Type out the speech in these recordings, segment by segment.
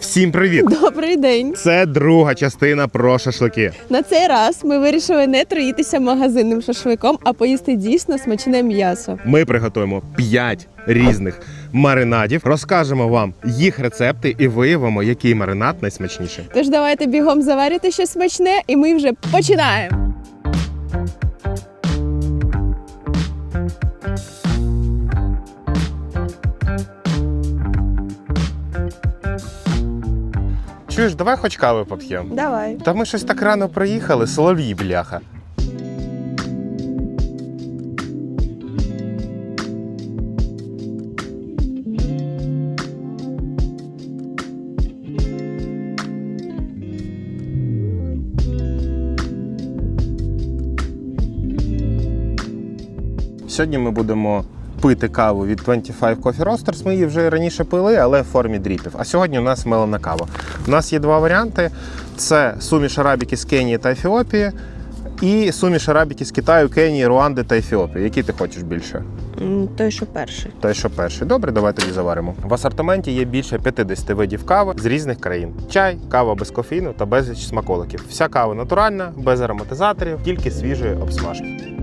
Всім привіт! Добрий день. Це друга частина про шашлики. На цей раз ми вирішили не троїтися магазинним шашликом, а поїсти дійсно смачне м'ясо. Ми приготуємо 5 різних маринадів, розкажемо вам їх рецепти і виявимо, який маринад найсмачніший. Тож давайте бігом заварити щось смачне, і ми вже починаємо. Чуєш, давай хоч кави поп'ємо. Давай. Та ми щось так рано приїхали, солов'ї бляха. Сьогодні ми будемо пити каву від 25 Coffee Roasters. Ми її вже раніше пили, але в формі дріпів. А сьогодні у нас мелена кава. У нас є два варіанти: це суміш арабіки з Кенії та Ефіопії, і суміш арабіки з Китаю, Кенії, Руанди та Ефіопії. Які ти хочеш більше? Той, що перший. Той, що перший. Добре, давай тоді заваримо. В асортименті є більше 50 видів кави з різних країн: чай, кава без кофеїну та безліч смаколиків. Вся кава натуральна, без ароматизаторів, тільки свіжої обсмажки.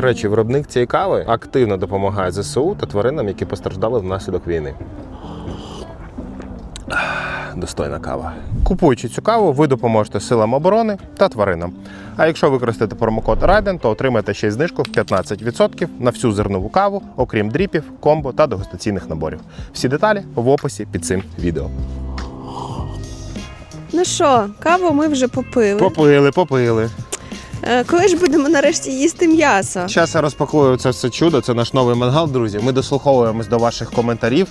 До речі, виробник цієї кави активно допомагає ЗСУ та тваринам, які постраждали внаслідок війни. Достойна кава. Купуючи цю каву, ви допоможете силам оборони та тваринам. А якщо використаєте промокод RADEN, то отримаєте ще й знижку в 15% на всю зернову каву, окрім дріпів, комбо та дегустаційних наборів. Всі деталі в описі під цим відео. Ну що, каву ми вже попили. Попили, попили. Е, Коли ж будемо нарешті їсти м'ясо? Зараз я розпакую це все чудо. Це наш новий мангал, друзі. Ми дослуховуємось до ваших коментарів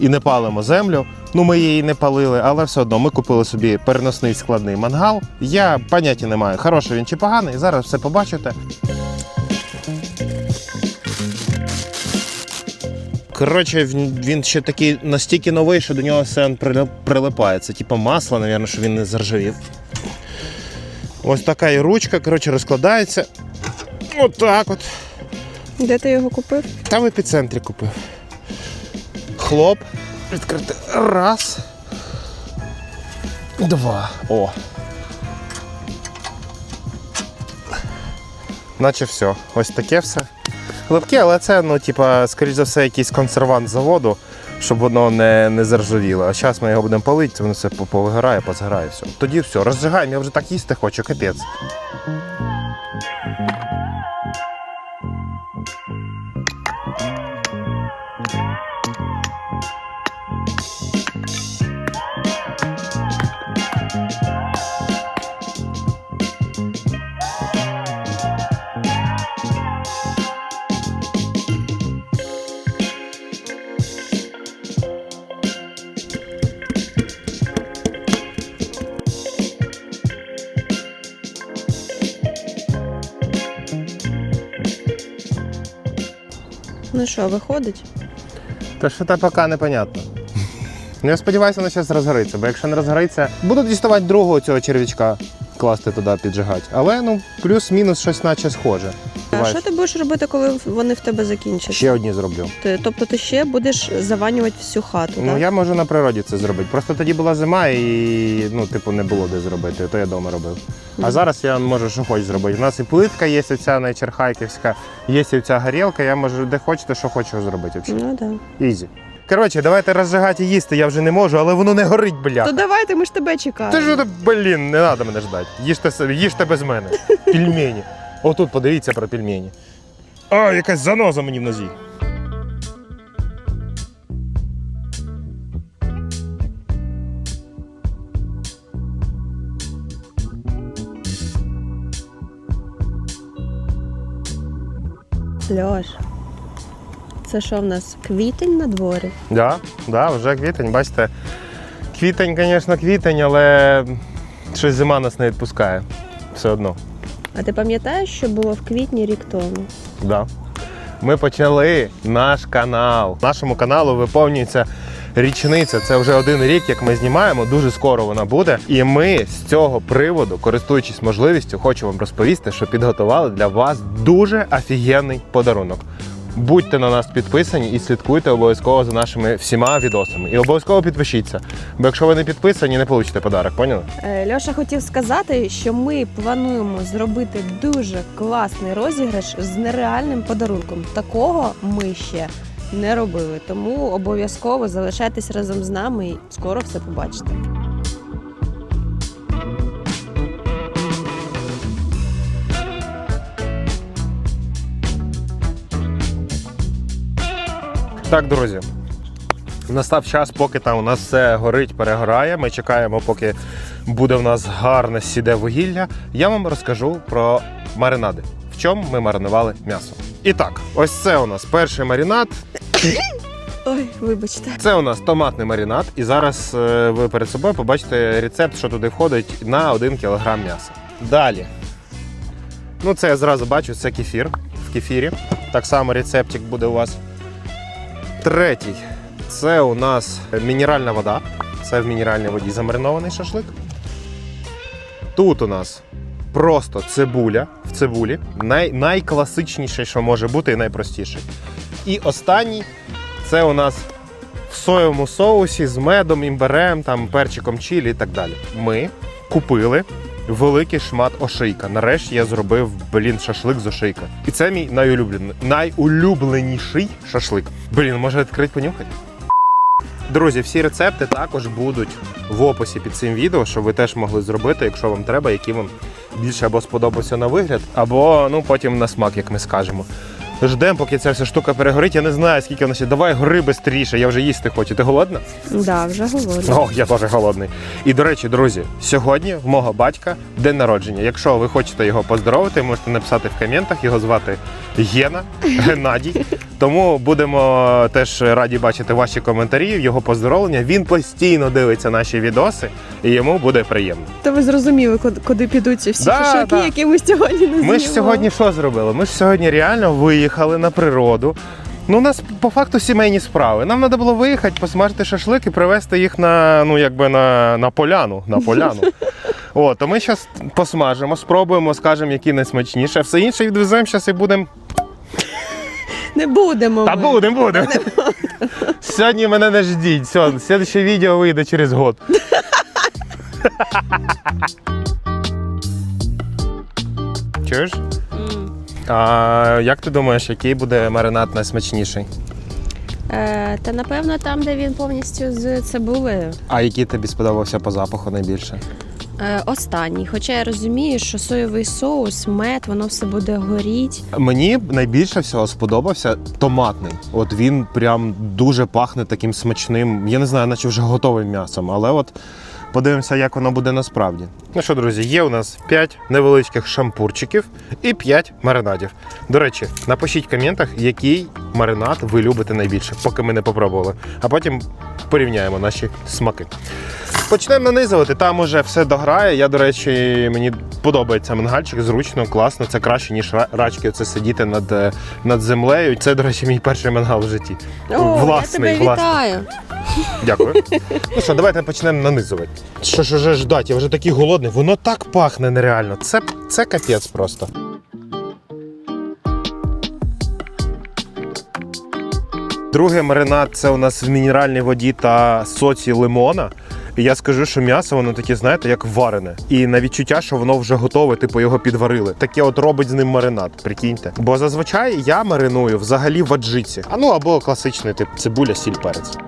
і не палимо землю. Ну, ми її не палили, але все одно ми купили собі переносний складний мангал. Я поняття не маю, хороший він чи поганий. Зараз все побачите. Коротше, він, він ще такий настільки новий, що до нього все прилип- прилипає. Це типу масло, мабуть, що він не заржавів. Ось така і ручка, коротше, розкладається. Отак от. Де ти його купив? Там в епіцентрі купив. Хлоп. Відкрити. Раз. Два. О. Наче все. Ось таке все. Липке, але це, ну, типа, скоріш за все, якийсь консервант заводу, щоб воно не, не заржавіло. А зараз ми його будемо палити, воно все по- повигорає, позгорає все. Тоді все, розжигаємо, я вже так їсти хочу, капець. Що, виходить? Та що та поки непонятно. Ну, я сподіваюся, воно зараз розгориться, бо якщо не розгориться, буду діставати другого цього черв'ячка, класти туди, піджигати. Але ну, плюс-мінус щось наче схоже. А що ти будеш робити, коли вони в тебе закінчаться? Ще одні зроблю. Ти- тобто ти ще будеш заванювати всю хату, Ну так? я можу на природі це зробити. Просто тоді була зима і ну, типу, не було де зробити, то я вдома робив. А зараз я можу що хоч зробити. У нас і плитка є оця найчерхайківська, є і ця горілка, я можу де хочете, що хочу зробити. взагалі. Ну да. Ізі. Коротше, давайте розжигати і їсти, я вже не можу, але воно не горить, бля. То давайте, ми ж тебе чекаємо. Ти ж блін, не треба мене ждати. Їжте собі, їжте без мене. Пельмені. Отут подивіться про пельмені. А, якась заноза мені в нозі. Льош, це що в нас? Квітень на дворі? Да, да, вже квітень, бачите. Квітень, звісно, квітень, але щось зима нас не відпускає. Все одно. А ти пам'ятаєш, що було в квітні рік тому? Да. ми почали наш канал. Нашому каналу виповнюється річниця. Це вже один рік, як ми знімаємо. Дуже скоро вона буде. І ми з цього приводу, користуючись можливістю, хочу вам розповісти, що підготували для вас дуже офігенний подарунок. Будьте на нас підписані і слідкуйте обов'язково за нашими всіма відосами. І обов'язково підпишіться. Бо якщо ви не підписані, не получите подарок, поняли? Е, Льоша хотів сказати, що ми плануємо зробити дуже класний розіграш з нереальним подарунком. Такого ми ще не робили. Тому обов'язково залишайтесь разом з нами і скоро все побачите. Так, друзі. Настав час, поки там у нас все горить, перегорає. Ми чекаємо, поки буде в нас гарне сіде вугілля. Я вам розкажу про маринади. В чому ми маринували м'ясо. І так, ось це у нас перший маринад. Ой, вибачте. Це у нас томатний маринад. І зараз е, ви перед собою побачите рецепт, що туди входить на 1 кг м'яса. Далі. Ну, це я зразу бачу, це кефір в кефірі. Так само рецептик буде у вас. Третій. Це у нас мінеральна вода. Це в мінеральній воді замаринований шашлик. Тут у нас просто цибуля в цибулі. Най, найкласичніше, що може бути, і найпростіше. І останній це у нас в соєвому соусі з медом, імберем, там, перчиком чилі і так далі. Ми купили великий шмат ошийка. Нарешті я зробив блін шашлик з ошийка. І це мій найулюблений, найулюбленіший шашлик. Блін, може відкрити понюхати? Друзі, всі рецепти також будуть в описі під цим відео, щоб ви теж могли зробити, якщо вам треба, які вам більше або сподобався на вигляд, або ну потім на смак, як ми скажемо. Ждемо, поки ця вся штука перегорить. Я не знаю, скільки вона ще. Давай гори швидше, я вже їсти хочу. Ти голодна? Да, вже говорю. О, я теж голодний. І до речі, друзі, сьогодні в мого батька день народження. Якщо ви хочете його поздоровити, можете написати в коментах. Його звати Гена Геннадій. Тому будемо теж раді бачити ваші коментарі, його поздоровлення. Він постійно дивиться наші відоси, і йому буде приємно. То ви зрозуміли, куди, підуть ці всі Да, шашлики, да. які ми сьогодні не Ми ж сьогодні що зробили? Ми ж сьогодні реально виїхали на природу. Ну, у нас по факту сімейні справи. Нам треба було виїхати, посмажити шашлик і привезти їх на, ну, якби на, на поляну. На поляну. О, то ми зараз посмажимо, спробуємо, скажемо, які найсмачніше. Все інше відвеземо зараз і будемо. Не будемо. Та ми. будемо, будемо. Сьогодні мене не ждіть. Все, слідче відео вийде через год. Чуєш? Mm. А як ти думаєш, який буде маринад найсмачніший? Е, та напевно там, де він повністю з цибулею. А який тобі сподобався по запаху найбільше? Е, останній. Хоча я розумію, що соєвий соус, мед, воно все буде горіть. Мені найбільше всього сподобався томатний. От він прям дуже пахне таким смачним. Я не знаю, наче вже готовим м'ясом, але от подивимося, як воно буде насправді. Ну що, друзі, є у нас 5 невеличких шампурчиків і 5 маринадів. До речі, напишіть в коментах, який маринад ви любите найбільше, поки ми не попробували. А потім порівняємо наші смаки. Почнемо нанизувати. Там уже все дограє. Я, до речі, мені подобається мангальчик, зручно, класно. Це краще, ніж рачки. Це сидіти над, е, над землею. Це, до речі, мій перший мангал в житті. О, власний, я тебе власний. вітаю. Дякую. ну що, давайте почнемо нанизувати. Що ж уже ждать? Я вже такий голодний. Воно так пахне нереально. Це, це капець просто. Другий маринад це у нас в мінеральній воді та соці лимона. І я скажу, що м'ясо воно таке, знаєте, як варене. І на відчуття, що воно вже готове, типу його підварили. Таке от робить з ним маринад, прикиньте. Бо зазвичай я мариную взагалі в аджиці. А ну або класичний тип цибуля, сіль, перець.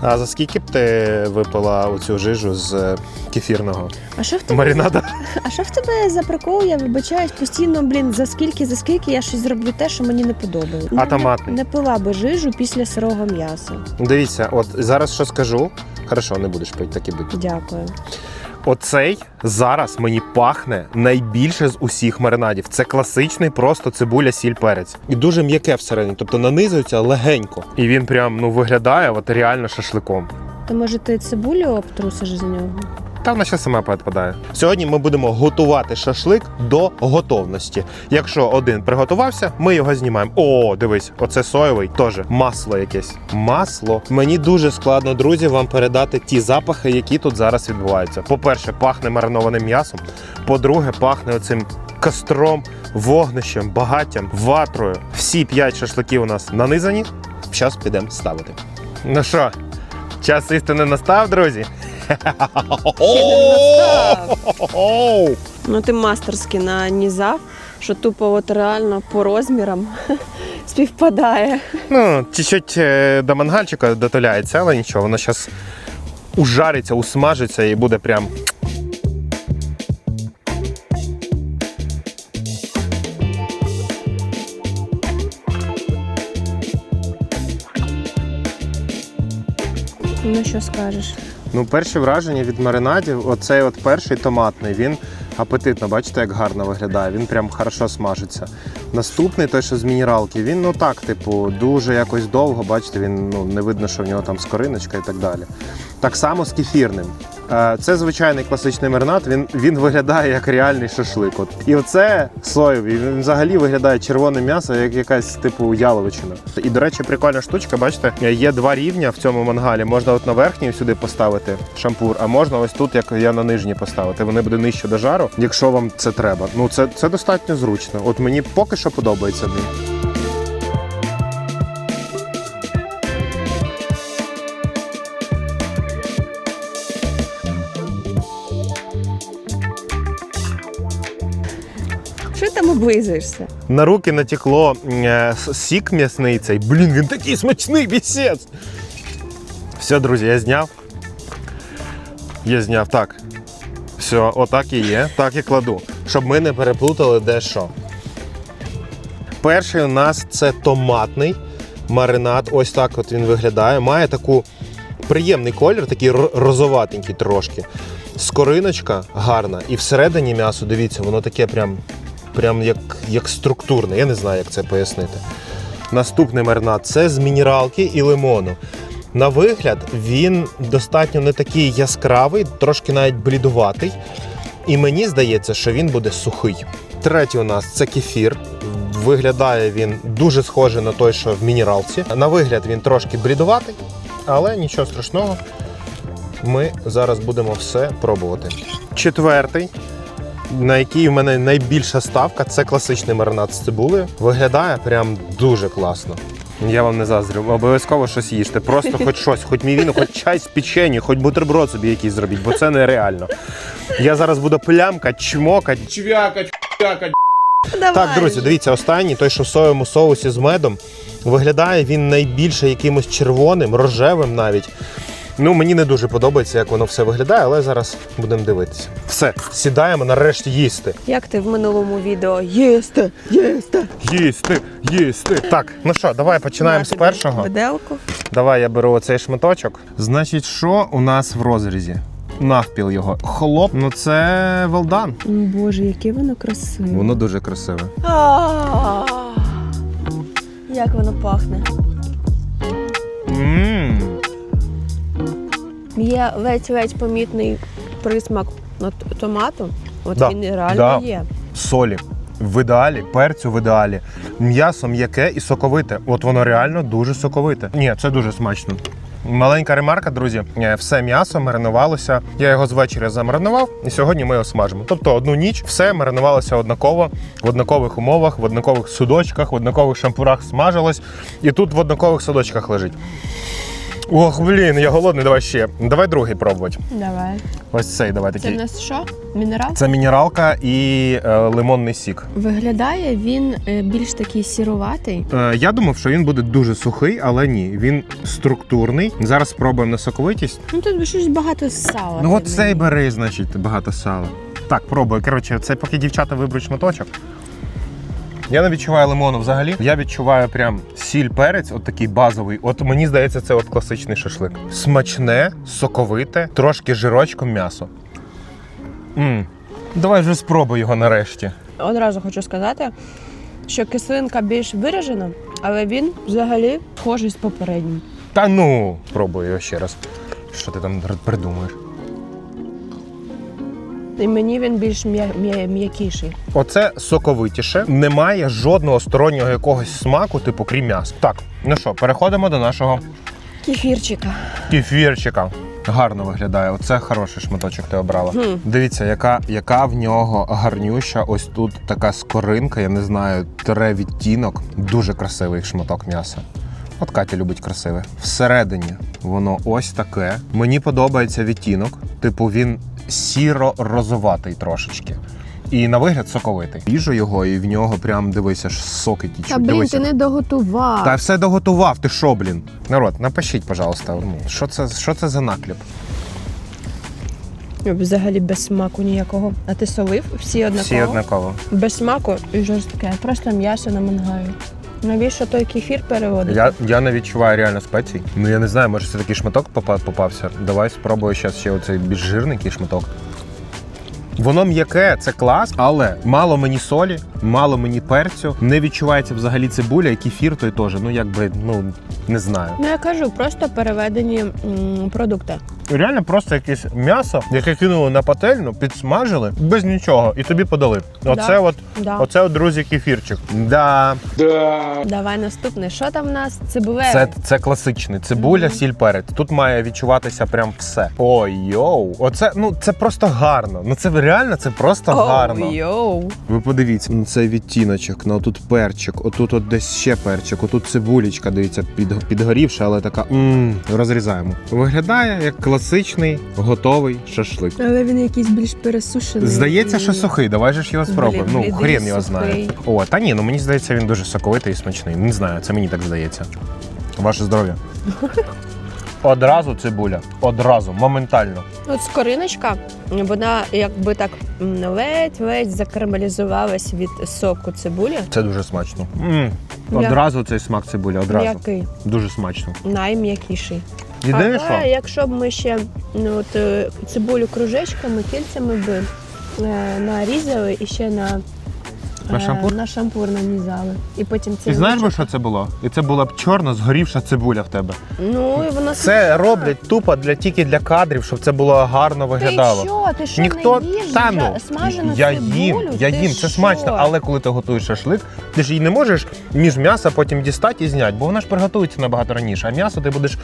А за скільки б ти випила оцю жижу з кефірного А що в тебе? маринада? А що в тебе за прикол? Я вибачаюсь постійно, блін, за скільки, за скільки я щось зроблю те, що мені не подобається. А томатний? Не, не пила би жижу після сирого м'яса. Дивіться, от зараз що скажу. Хорошо, не будеш пити, так і будь. Дякую. Оцей зараз мені пахне найбільше з усіх маринадів. Це класичний, просто цибуля, сіль, перець. І дуже м'яке всередині, тобто нанизується легенько. І він прям ну виглядає от реально шашликом. То може ти цибулю обтрусиш з нього? Та вона ще сама підпадає. Сьогодні ми будемо готувати шашлик до готовності. Якщо один приготувався, ми його знімаємо. О, дивись, оце соєвий, теж масло якесь. Масло. Мені дуже складно, друзі, вам передати ті запахи, які тут зараз відбуваються. По-перше, пахне маринованим м'ясом. По-друге, пахне оцим костром, вогнищем, багаттям, ватрою. Всі п'ять шашликів у нас нанизані. Зараз підемо ставити. Ну що, час істини настав, друзі? Ну ти мастерськи нанізав, що тупо от реально по розмірам співпадає. Ну, чуть-чуть е, до мангальчика дотоляється, але нічого, воно зараз ужариться, усмажиться і буде прям. Ну що скажеш? Ну, перші враження від маринадів, оцей от перший томатний, він апетитно, бачите, як гарно виглядає. Він прям хорошо смажиться. Наступний, той, що з мінералки, він ну так, типу, дуже якось довго, бачите, він ну не видно, що в нього там скориночка і так далі. Так само з кефірним. Е, Це звичайний класичний маринад, він, він виглядає як реальний шашлик. От. І оце соєвий, він взагалі виглядає червоне м'ясо, як якась типу яловичина. І, до речі, прикольна штучка, бачите, є два рівня в цьому мангалі. Можна от на верхній сюди поставити шампур, а можна ось тут, як я на нижній поставити. Вони буде нижче до жару, якщо вам це треба. Ну це, це достатньо зручно. От мені поки що подобається там облизуєшся? На руки натекло е, сік м'ясний цей. Блін, він такий смачний бісець. Все, друзі, я зняв. Я зняв. Так. Все, отак і є. Так і кладу. Щоб ми не переплутали де що. Перший у нас це томатний маринад. Ось так от він виглядає. Має таку приємний колір, такий розоватенький трошки. Скориночка гарна. І всередині м'ясо, дивіться, воно таке прям прям як, як структурне. Я не знаю, як це пояснити. Наступний маринад це з мінералки і лимону. На вигляд він достатньо не такий яскравий, трошки навіть блідуватий. І мені здається, що він буде сухий. Третій у нас це кефір. Виглядає він дуже схожий на той, що в мінералці. На вигляд він трошки блідуватий, але нічого страшного. Ми зараз будемо все пробувати. Четвертий на який в мене найбільша ставка, це класичний маринад з цибулею. Виглядає прям дуже класно. Я вам не заздрю, обов'язково щось їжте. Просто хоч щось, хоч мівіну, хоч чай з печенью, хоч бутерброд собі якийсь зробіть, бо це нереально. Я зараз буду плямкать, чмокать. чвякать, чвякать. Давай. Так, друзі, дивіться, останній, той, що в соєвому соусі з медом, виглядає він найбільше якимось червоним, рожевим навіть. Ну, мені не дуже подобається, як воно все виглядає, але зараз будемо дивитися. Все, сідаємо нарешті їсти. Як ти в минулому відео їсти, їсти. Їсти, їсти. Так, ну що, давай починаємо з першого. Виделку. Давай я беру оцей шматочок. Значить, що у нас в розрізі? Навпіл його. Хлоп, ну це велдан. Боже, яке воно красиве. Воно дуже красиве. А, Як воно пахне. Мм. Є ледь-ледь помітний присмак на т- томату. От Да, він реально да. є. Солі. В ідеалі, перцю в ідеалі. М'ясо м'яке і соковите. От воно реально дуже соковите. Ні, це дуже смачно. Маленька ремарка, друзі. Е, Все м'ясо маринувалося. Я його звечора замаринував, і сьогодні ми його смажимо. Тобто одну ніч все маринувалося однаково, в однакових умовах, в однакових судочках, в однакових шампурах смажилось, і тут в однакових судочках лежить. Ох, блін, я голодний, давай ще. Давай другий пробувати. Давай. Ось цей давай Це такий. в нас що? Мінерал? Це мінералка і е, лимонний сік. Виглядає він е, більш такий сіруватий. Е, я думав, що він буде дуже сухий, але ні. Він структурний. Зараз спробуємо на соковитість. Ну тут щось багато сала. Ну, от цей бери, значить, багато сала. Так, пробую. Коротше, це поки дівчата виберуть шматочок. Я не відчуваю лимону взагалі. Я відчуваю прям сіль перець, от такий базовий. От мені здається, це от класичний шашлик. Смачне, соковите, трошки жирочком м'ясо. м Давай вже спробуй його нарешті. Одразу хочу сказати, що кислинка більш виражена, але він взагалі схожий з попереднім. Та ну, пробуй його ще раз. Що ти там придумаєш? І мені він більш м'я- м'я- м'якіший. Оце соковитіше, немає жодного стороннього якогось смаку, типу крім м'яса. Так, ну що, переходимо до нашого Кефірчика. кефірчика. Гарно виглядає. Оце хороший шматочок ти обрала. Хм. Дивіться, яка, яка в нього гарнюща. Ось тут така скоринка, я не знаю, тире відтінок. Дуже красивий шматок м'яса. От Катя любить красиве. Всередині воно ось таке. Мені подобається відтінок. Типу, він сіро-розоватий трошечки. І на вигляд соковитий. Ріжу його, і в нього прям дивись, аж соки тічуть. Та блін, Дивися. ти не доготував. Та все доготував, ти що, блін? Народ, напишіть, пожалуйста, ну, що це, що це за накліп? Взагалі без смаку ніякого. А ти солив всі однаково? Всі однаково. Без смаку і жорстке. Просто м'ясо на мангалі. Навіщо той кефір переводити? Я, я не відчуваю реально спецій. Ну я не знаю, може це такий шматок попався. Давай спробую зараз ще оцей більш жирний шматок. Воно м'яке, це клас, але мало мені солі, мало мені перцю. Не відчувається взагалі цибуля і кефір той теж. Ну якби, ну не знаю. Ну я кажу, просто переведені м, продукти. Реально просто якесь м'ясо, яке кинули на пательню, підсмажили без нічого, і тобі подали. Оце Да. от, Да. оце от, друзі, кефірчик. Да. Давай наступне. Що там в нас? Цибулеве? Це, це класичний. Цибуля, сіль, перець. Тут має відчуватися прям все. Ой, йоу. Оце ну це просто гарно. Ну це реально це просто гарно. йоу. Ви подивіться, ну, це відтіночок, ну тут перчик, отут от десь ще перчик, отут цибулечка, дивіться, під, підгорівша, але така м розрізаємо. Виглядає як класичний готовий шашлик. Але він якийсь більш пересушений. Здається, що сухий. Давай же ж його спробуємо. Ну, хрен його знає. О, та ні, ну мені здається, він дуже соковитий і смачний. Не знаю, це мені так здається. Ваше здоров'я. Одразу цибуля. Одразу, моментально. От скориночка, вона якби так ледь-ледь закарамелізувалась від соку цибулі. Це дуже смачно. м Я- Одразу цей смак цибуля, одразу. М'який, Дуже смачно. найм'якіший. Єдине, Але що якщо б ми ще ну, от, е, цибулю кружечками, кільцями би е, нарізали і ще на, На е, шампур? на шампур нанізали. І потім це і знаєш би, що це було? І це була б чорна згорівша цибуля в тебе. Ну і вона Це роблять тупо для тільки для кадрів, щоб це було гарно виглядало. Ти що? Ти що Ніхто не їш та ну смажену я цибулю? їм, я Ти їм. Це що? смачно, але коли ти готуєш шашлик, ти ж її не можеш між м'яса потім дістати і зняти, бо вона ж приготується набагато раніше. А м'ясо ти будеш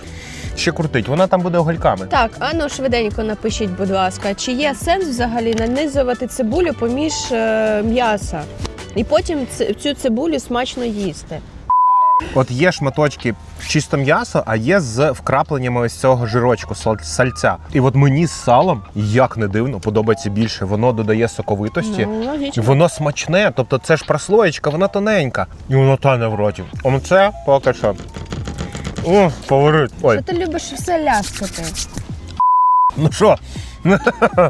ще крутити. Вона там буде угольками. Так, а ну швиденько напишіть, будь ласка, чи є сенс взагалі нанизувати цибулю поміж е, м'яса? І потім цю цибулю смачно їсти. От є шматочки чисто м'ясо, а є з вкрапленнями ось цього жирочку, сальця. І от мені з салом, як не дивно, подобається більше. Воно додає соковитості. Ну. Воно смачне, тобто це ж прослоєчка, вона тоненька. І воно тане в роті. Оце поки що. О, фаворит. Ой, Що ти любиш все ляскати? ну що,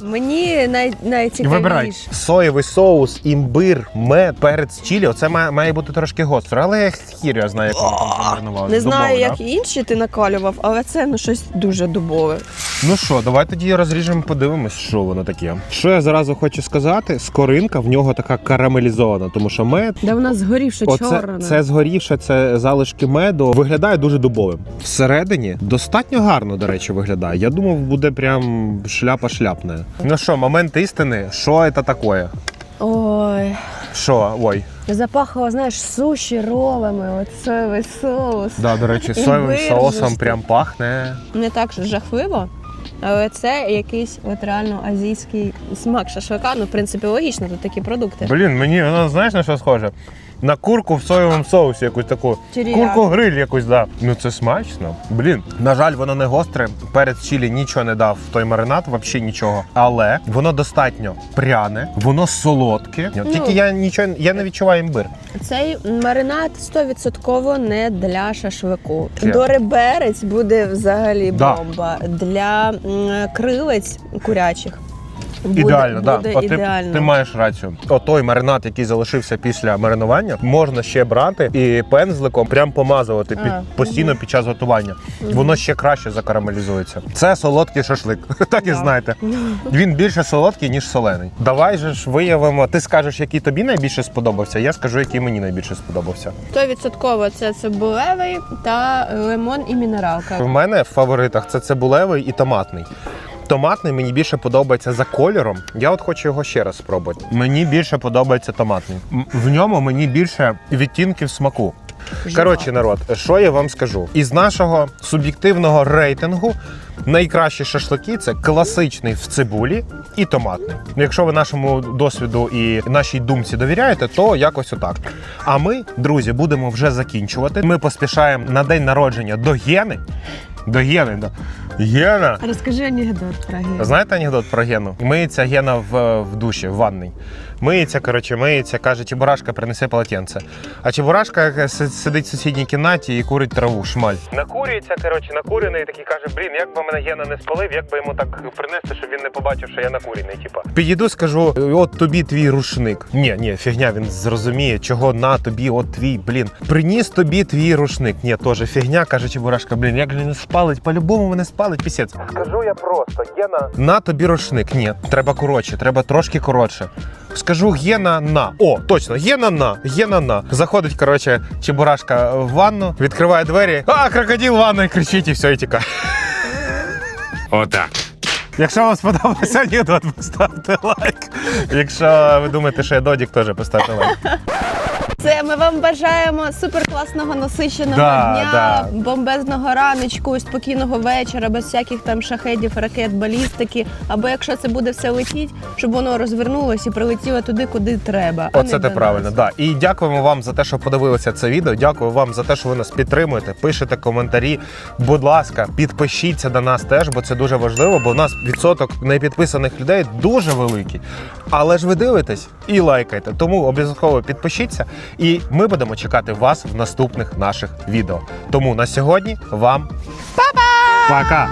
Мені най- найцікавіше. вибирай. Соєвий соус, імбир, мед, перець чилі. Оце має, має бути трошки гостро, але я хір я знаю, як воно там. Не знаю, Дубове, як інші ти накалював, але це ну щось дуже дубове. Ну що, давай тоді розріжемо, подивимось, що воно таке. Що я зразу хочу сказати, скоринка в нього така карамелізована, тому що мед. Да вона згорівша чорна. це згорівше, це залишки меду. Виглядає дуже дубовим. Всередині достатньо гарно, до речі, виглядає. Я думав, буде прям шляпа шляпне. Ну що, момент істини, що це таке? Ой, Що? Ой, запахло, знаєш, суші ролами, от соєвий соус. да, до речі, соєвим соусом прям пахне. Не так жахливо, але це якийсь от реально азійський смак шашлика. Ну, в принципі, логічно, тут такі продукти. Блін, мені воно знаєш на що схоже? На курку в соєвому соусі якусь таку. Теріякі. Курку гриль якусь, да. Ну це смачно. Блін, на жаль, воно не гостре. Перець чилі нічого не дав в той маринад, взагалі нічого. Але воно достатньо пряне, воно солодке. Тільки Ну. я нічого я не відчуваю імбир. Цей маринад 100% не для шашлику. Чи? До реберець буде взагалі Да. бомба. Для м, крилець курячих Буде- ідеально, да. буде От ти, ідеально. ти маєш рацію. Отой маринад, який залишився після маринування, можна ще брати і пензликом прям помазувати під А, постійно під час готування. Воно ще краще закарамелізується. Це солодкий шашлик. Так і Да. знаєте. Він більше солодкий, ніж солений. Давай же ж виявимо. Ти скажеш, який тобі найбільше сподобався. Я скажу, який мені найбільше сподобався. 100% це цибулевий та лимон і мінералка. В мене в фаворитах це цибулевий і томатний. Томатний мені більше подобається за кольором. Я от хочу його ще раз спробувати. Мені більше подобається томатний. В ньому мені більше відтінків смаку. Коротше, народ, що я вам скажу? Із нашого суб'єктивного рейтингу найкращі шашлики це класичний в цибулі і томатний. Якщо ви нашому досвіду і нашій думці довіряєте, то якось отак. А ми, друзі, будемо вже закінчувати. Ми поспішаємо на день народження до Гени. До Гени, До... Гена! Розкажи анекдот про гену. Знаєте анекдот про Гену? Миється Гена в, в душі, в ванній. Миється, коротше, миється, каже, Чебурашка, принеси полотенце. А Чебурашка сидить в сусідній кімнаті і курить траву, шмаль. Накурюється, коротше, накурений і такий каже, блін, як би мене Гена не спалив, як би йому так принести, щоб він не побачив, що я накурений. Типа. Підійду, скажу, от тобі твій рушник. Ні, ні, фігня, він зрозуміє, чого на тобі, от твій, блін. Приніс тобі твій рушник. Ні, теж фігня, каже Чебурашка, блін, як же не спалить, по-любому мене спалить пісець. Скажу я просто, Гена. На тобі рушник. Ні, треба коротше, треба трошки коротше. Скажу Гена на. О, точно, Гена на, Гена на. Заходить, коротше, Чебурашка в ванну, відкриває двері. А, крокодил в ванну, і кричить, і все, і тікає. Отак. Якщо вам сподобався анекдот, поставте лайк. Якщо ви думаєте, що я додік, теж поставте лайк. Це ми вам бажаємо суперкласного насиченого Да, дня, да. бомбезного раночку, спокійного вечора, без всяких там шахедів, ракет, балістики. Або якщо це буде все летіть, щоб воно розвернулося і прилетіло туди, куди треба. а Оце не ти до правильно. нас. Да. І дякуємо вам за те, що подивилися це відео. Дякую вам за те, що ви нас підтримуєте. Пишете коментарі. Будь ласка, підпишіться до нас теж, бо це дуже важливо, бо у нас відсоток непідписаних людей дуже великий. Але ж ви дивитесь і лайкайте. Тому обов'язково підпишіться, і ми будемо чекати вас в наступних наших відео. Тому на сьогодні вам па-па! Пока!